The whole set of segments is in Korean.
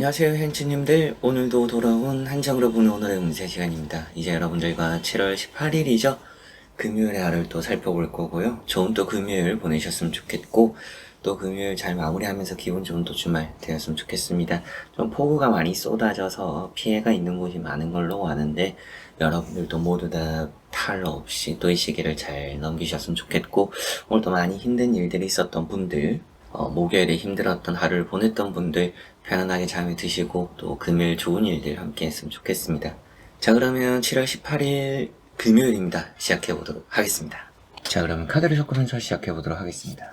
안녕하세요 hen치님들. 오늘도 돌아온 한정으로 보는 오늘의 운세 시간입니다. 이제 여러분들과 7월 18일이죠? 금요일의 하루를 또 살펴볼 거고요. 좋은 또 금요일 보내셨으면 좋겠고 또 금요일 잘 마무리하면서 기분 좋은 또 주말 되었으면 좋겠습니다. 좀 폭우가 많이 쏟아져서 피해가 있는 곳이 많은 걸로 아는데 여러분들도 모두 다 탈로 없이 또 이 시기를 잘 넘기셨으면 좋겠고 오늘도 많이 힘든 일들이 있었던 분들 어, 목요일에 힘들었던 하루를 보냈던 분들 편안하게 잠이 드시고 또 금요일 좋은 일들 함께 했으면 좋겠습니다. 자 그러면 7월 18일 금요일입니다. 시작해 보도록 하겠습니다. 자 그러면 카드를 섞고 순서 시작해 보도록 하겠습니다.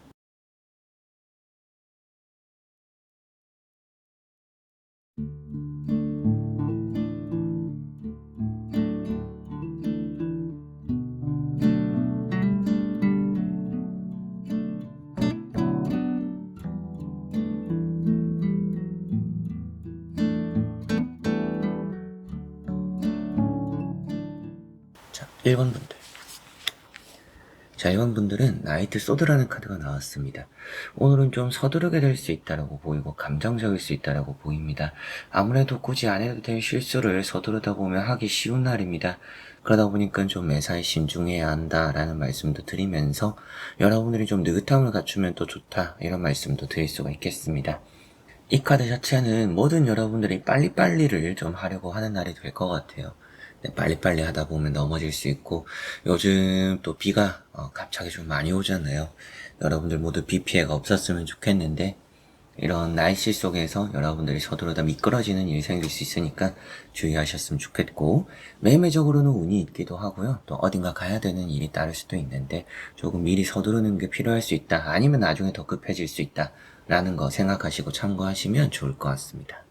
1번 분들. 자, 1번 분들은 나이트 소드라는 카드가 나왔습니다. 오늘은 좀 서두르게 될 수 있다라고 보이고 감정적일 수 있다라고 보입니다. 아무래도 굳이 안 해도 될 실수를 서두르다 보면 하기 쉬운 날입니다. 그러다 보니까 좀 매사에 신중해야 한다라는 말씀도 드리면서 여러분들이 좀 느긋함을 갖추면 또 좋다 이런 말씀도 드릴 수가 있겠습니다. 이 카드 자체는 모든 여러분들이 빨리빨리를 좀 하려고 하는 날이 될 것 같아요. 네, 빨리빨리 하다 보면 넘어질 수 있고 요즘 또 비가 어, 갑자기 좀 많이 오잖아요. 여러분들 모두 비 피해가 없었으면 좋겠는데 이런 날씨 속에서 여러분들이 서두르다 미끄러지는 일이 생길 수 있으니까 주의하셨으면 좋겠고 매매적으로는 운이 있기도 하고요. 또 어딘가 가야 되는 일이 따를 수도 있는데 조금 미리 서두르는 게 필요할 수 있다. 아니면 나중에 더 급해질 수 있다. 라는 거 생각하시고 참고하시면 좋을 것 같습니다.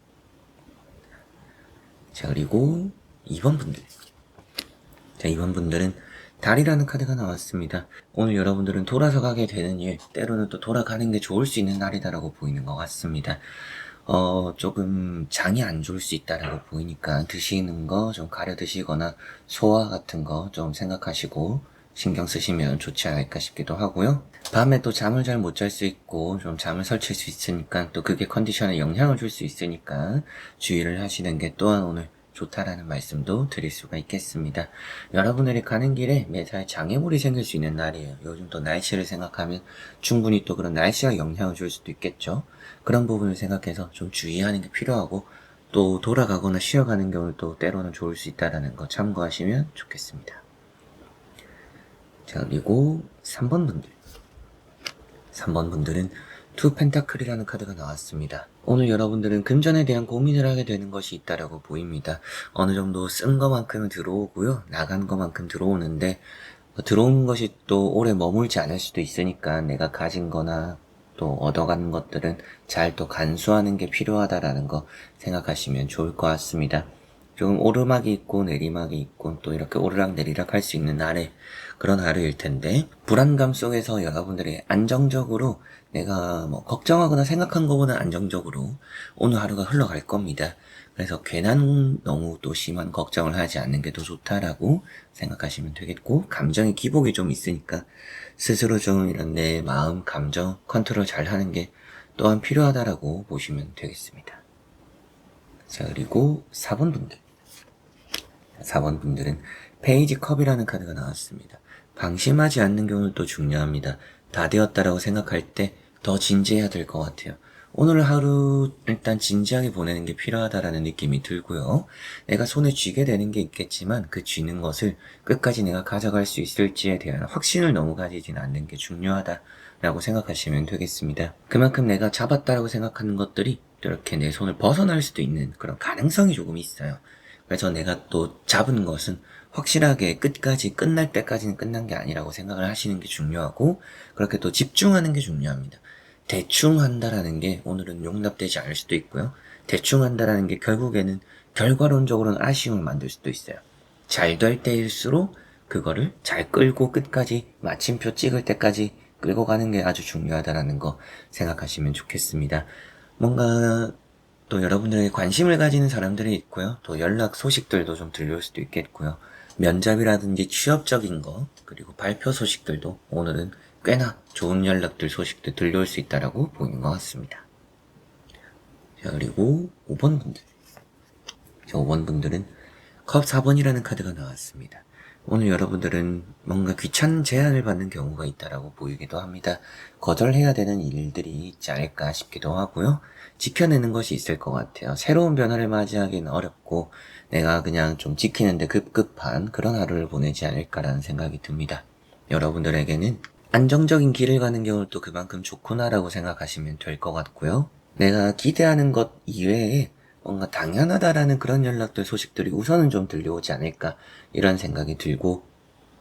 자, 그리고 2번 분들. 자, 2번 분들은 달이라는 카드가 나왔습니다. 오늘 여러분들은 돌아서 가게 되는 일, 때로는 또 돌아가는 게 좋을 수 있는 날이다라고 보이는 것 같습니다. 어, 조금 장이 안 좋을 수 있다라고 보이니까 드시는 거 좀 가려 드시거나 소화 같은 거 좀 생각하시고 신경 쓰시면 좋지 않을까 싶기도 하고요. 밤에 또 잠을 잘 못 잘 수 있고 좀 잠을 설칠 수 있으니까 또 그게 컨디션에 영향을 줄 수 있으니까 주의를 하시는 게 또한 오늘 좋다라는 말씀도 드릴 수가 있겠습니다. 여러분들이 가는 길에 매사에 장애물이 생길 수 있는 날이에요. 요즘 또 날씨를 생각하면 충분히 또 그런 날씨가 영향을 줄 수도 있겠죠. 그런 부분을 생각해서 좀 주의하는 게 필요하고 또 돌아가거나 쉬어가는 경우도 때로는 좋을 수 있다는 거 참고하시면 좋겠습니다. 자, 그리고 3번 분들. 3번 분들은 투 펜타클이라는 카드가 나왔습니다. 오늘 여러분들은 금전에 대한 고민을 하게 되는 것이 있다라고 보입니다. 어느 정도 쓴 것만큼은 들어오고요. 나간 것만큼 들어오는데 어, 들어온 것이 또 오래 머물지 않을 수도 있으니까 내가 가진 거나 또 얻어가는 것들은 잘 또 간수하는 게 필요하다라는 거 생각하시면 좋을 것 같습니다. 조금 오르막이 있고 내리막이 있고 또 이렇게 오르락 내리락 할 수 있는 날에 그런 하루일 텐데 불안감 속에서 여러분들이 안정적으로 내가 뭐 걱정하거나 생각한 것보다 안정적으로 오늘 하루가 흘러갈 겁니다. 그래서 괜한 너무 또 심한 걱정을 하지 않는 게 더 좋다라고 생각하시면 되겠고 감정의 기복이 좀 있으니까 스스로 좀 이런 내 마음 감정 컨트롤 잘 하는 게 또한 필요하다라고 보시면 되겠습니다. 자 그리고 4번 분들 4번 분들은 페이지 컵이라는 카드가 나왔습니다. 방심하지 않는 게 오늘 또 중요합니다. 다 되었다라고 생각할 때 더 진지해야 될 것 같아요. 오늘 하루 일단 진지하게 보내는 게 필요하다라는 느낌이 들고요. 내가 손에 쥐게 되는 게 있겠지만 그 쥐는 것을 끝까지 내가 가져갈 수 있을지에 대한 확신을 너무 가지진 않는 게 중요하다라고 생각하시면 되겠습니다. 그만큼 내가 잡았다라고 생각하는 것들이 이렇게 내 손을 벗어날 수도 있는 그런 가능성이 조금 있어요. 그래서 내가 또 잡은 것은 확실하게 끝까지 끝날 때까지는 끝난 게 아니라고 생각을 하시는 게 중요하고 그렇게 또 집중하는 게 중요합니다. 대충 한다라는 게 오늘은 용납되지 않을 수도 있고요. 대충 한다라는 게 결국에는 결과론적으로는 아쉬움을 만들 수도 있어요. 잘 될 때일수록 그거를 잘 끌고 끝까지 마침표 찍을 때까지 끌고 가는 게 아주 중요하다라는 거 생각하시면 좋겠습니다. 뭔가 또 여러분들에게 관심을 가지는 사람들이 있고요. 또 연락 소식들도 좀 들려올 수도 있겠고요. 면접이라든지 취업적인 거, 그리고 발표 소식들도 오늘은 꽤나 좋은 연락들 소식도 들려올 수 있다라고 보이는 것 같습니다. 자, 그리고 5번 분들. 자, 5번 분들은 컵 4번이라는 카드가 나왔습니다. 오늘 여러분들은 뭔가 귀찮은 제안을 받는 경우가 있다라고 보이기도 합니다. 거절해야 되는 일들이 있지 않을까 싶기도 하고요. 지켜내는 것이 있을 것 같아요. 새로운 변화를 맞이하기는 어렵고 내가 그냥 좀 지키는데 급급한 그런 하루를 보내지 않을까라는 생각이 듭니다. 여러분들에게는 안정적인 길을 가는 경우는 또 그만큼 좋구나라고 생각하시면 될 것 같고요. 내가 기대하는 것 이외에 뭔가 당연하다라는 그런 연락들 소식들이 우선은 좀 들려오지 않을까 이런 생각이 들고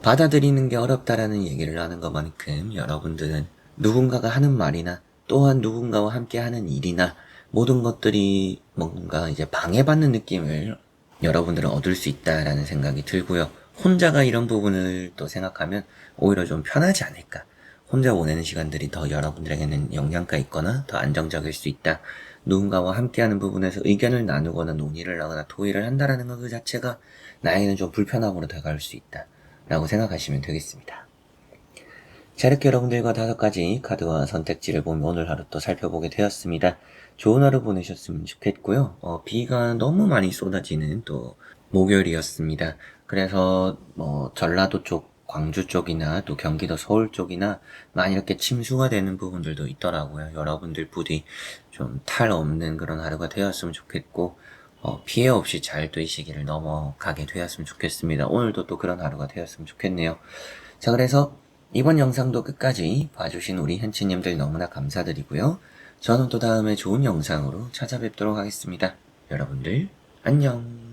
받아들이는 게 어렵다라는 얘기를 하는 것만큼 여러분들은 누군가가 하는 말이나 또한 누군가와 함께 하는 일이나 모든 것들이 뭔가 이제 방해받는 느낌을 여러분들은 얻을 수 있다라는 생각이 들고요. 혼자가 이런 부분을 또 생각하면 오히려 좀 편하지 않을까. 혼자 보내는 시간들이 더 여러분들에게는 영향가 있거나 더 안정적일 수 있다. 누군가와 함께하는 부분에서 의견을 나누거나 논의를 하거나 토의를 한다라는 것 그 자체가 나에게는 좀 불편함으로 다가올 수 있다. 라고 생각하시면 되겠습니다. 자, 이렇게 여러분들과 다섯 가지 카드와 선택지를 보며 오늘 하루 또 살펴보게 되었습니다. 좋은 하루 보내셨으면 좋겠고요. 어, 비가 너무 많이 쏟아지는 또 목요일이었습니다. 그래서 뭐 전라도 쪽, 광주 쪽이나 또 경기도 서울 쪽이나 많이 이렇게 침수가 되는 부분들도 있더라고요. 여러분들 부디 좀 탈 없는 그런 하루가 되었으면 좋겠고 어, 피해 없이 잘 또 이 시기를 넘어가게 되었으면 좋겠습니다. 오늘도 또 그런 하루가 되었으면 좋겠네요. 자, 그래서 이번 영상도 끝까지 봐주신 우리 현치님들 너무나 감사드리고요. 저는 또 다음에 좋은 영상으로 찾아뵙도록 하겠습니다. 여러분들, 안녕.